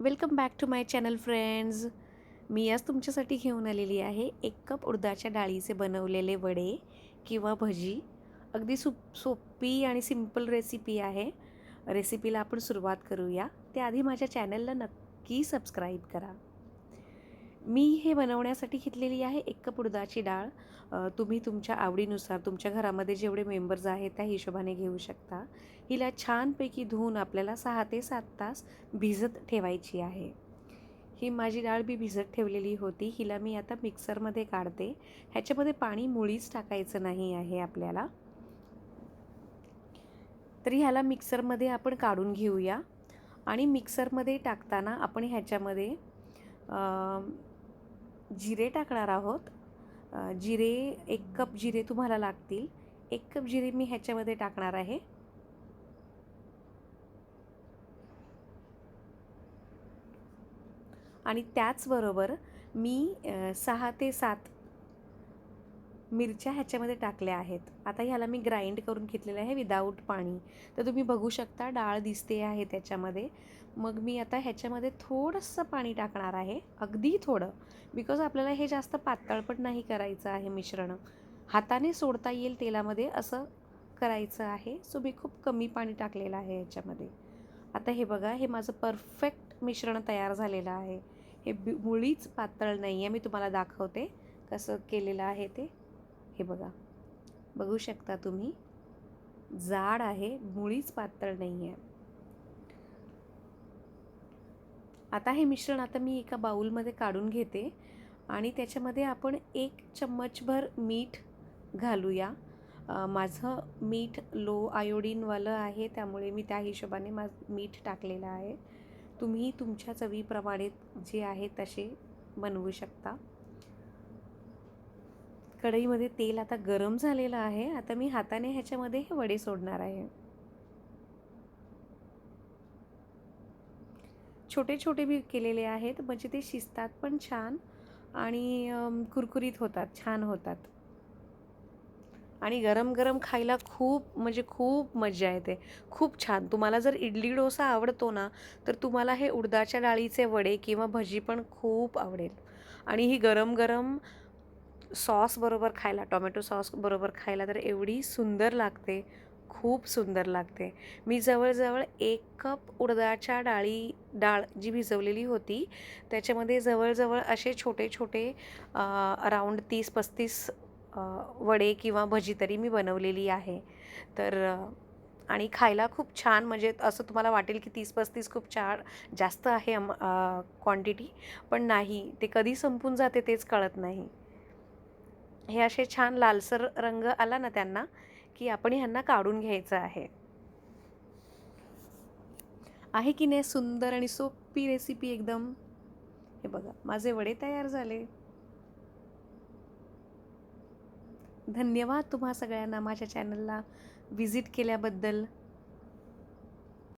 Welcome back to my channel friends मी आज तुमच्यासाठी घेऊन आलेली आहे एक कप उडदाच्या डाळीचे बनवलेले वडे किंवा भजी. अगदी सुप सोपी आणि सिंपल रेसिपी आहे. रेसिपीला आपण सुरुवात करूया. त्याआधी माझ्या चॅनलला नक्की सबस्क्राईब करा. मी हे बनवण्यासाठी घेतलेली आहे एक कप उडदाची डाळ. तुम्ही तुमच्या आवडीनुसार तुमच्या घरामध्ये जेवढे मेंबर्स आहेत त्या हिशोबाने घेऊ शकता. हिला छानपैकी धुवून आपल्याला सहा ते सात तास भिजत ठेवायची आहे. ही माझी डाळ बी भिजत ठेवलेली होती. हिला मी आता मिक्सरमध्ये काढते. ह्याच्यामध्ये पाणी मुळीच टाकायचं नाही आहे आपल्याला. तर ह्याला मिक्सरमध्ये आपण काढून घेऊया. आणि मिक्सरमध्ये टाकताना आपण ह्याच्यामध्ये जिरे टाकणार आहोत. जिरे एक कप जिरे तुम्हाला लागतील. एक कप जिरे मी ह्याच्यामध्ये टाकणार आहे. आणि त्याचबरोबर मी सहा ते सात मिरच्या ह्याच्यामध्ये टाकल्या आहेत. आता ह्याला मी ग्राइंड करून घेतलेलं आहे विदाऊट पाणी. तर तुम्ही बघू शकता डाळ दिसते आहे त्याच्यामध्ये. मग मी आता ह्याच्यामध्ये थोडंसं पाणी टाकणार आहे. अगदी थोडं. बिकॉज आपल्याला हे जास्त पातळ पण नाही करायचं आहे मिश्रण. हाताने सोडता येईल तेलामध्ये असं करायचं आहे. सो मी खूप कमी पाणी टाकलेलं आहे ह्याच्यामध्ये. आता हे बघा हे माझं परफेक्ट मिश्रण तयार झालेलं आहे. हे मुळीच पातळ नाही आहे मी तुम्हाला दाखवते कसं केलेलं आहे ते. हे बघा. बघू शकता तुम्ही जाड आहे मुळीच पातळ नाही आहे आता हे मिश्रण आता मी एका बाऊलमध्ये काढून घेते आणि त्याच्यामध्ये आपण एक चम्मचभर मीठ घालूया. माझं मीठ लो आयोडीनवालं आहे त्यामुळे मी त्या हिशोबाने मा मीठ टाकलेलं आहे. तुम्ही तुमच्या चवीप्रमाणे जे आहे तसे बनवू शकता. कढईमध्ये तेल आता गरम झालेलं आहे. आता मी हाताने ह्याच्यामध्ये हे वडे सोडणार आहे. छोटे छोटे मी केलेले आहेत. म्हणजे ते शिजतात पण छान आणि कुरकुरीत होतात छान होतात. आणि गरम गरम खायला खूप म्हणजे खूप मजा येते. खूप छान. तुम्हाला जर इडली डोसा आवडतो ना तर तुम्हाला हे उडदाच्या डाळीचे वडे किंवा भजी पण खूप आवडेल. आणि ही गरम गरम सॉस बरोबर खायला टोमॅटो सॉस बरोबर खायला तर एवढी सुंदर लागते खूप सुंदर लागते. मी जवळजवळ एक कप उडदाच्या डाळी डाळ जी भिजवलेली होती त्याच्यामध्ये जवळजवळ असे छोटे छोटे अराऊंड तीस पस्तीस वडे किंवा भजी तरी मी बनवलेली आहे. तर आणि खायला खूप छान म्हणजे असं तुम्हाला वाटेल की तीस पस्तीस खूप छान जास्त आहे क्वांटिटी पण नाही ते कधी संपून जाते तेच कळत नाही. हे असे छान लालसर रंग आला ना त्यांना की आपण ह्यांना काढून घ्यायचं आहे. आहे की नाही सुंदर आणि सोपी रेसिपी एकदम? हे बघा माझे वडे तयार झाले. धन्यवाद तुम्हा सगळ्यांना माझ्या चॅनलला व्हिजिट केल्याबद्दल.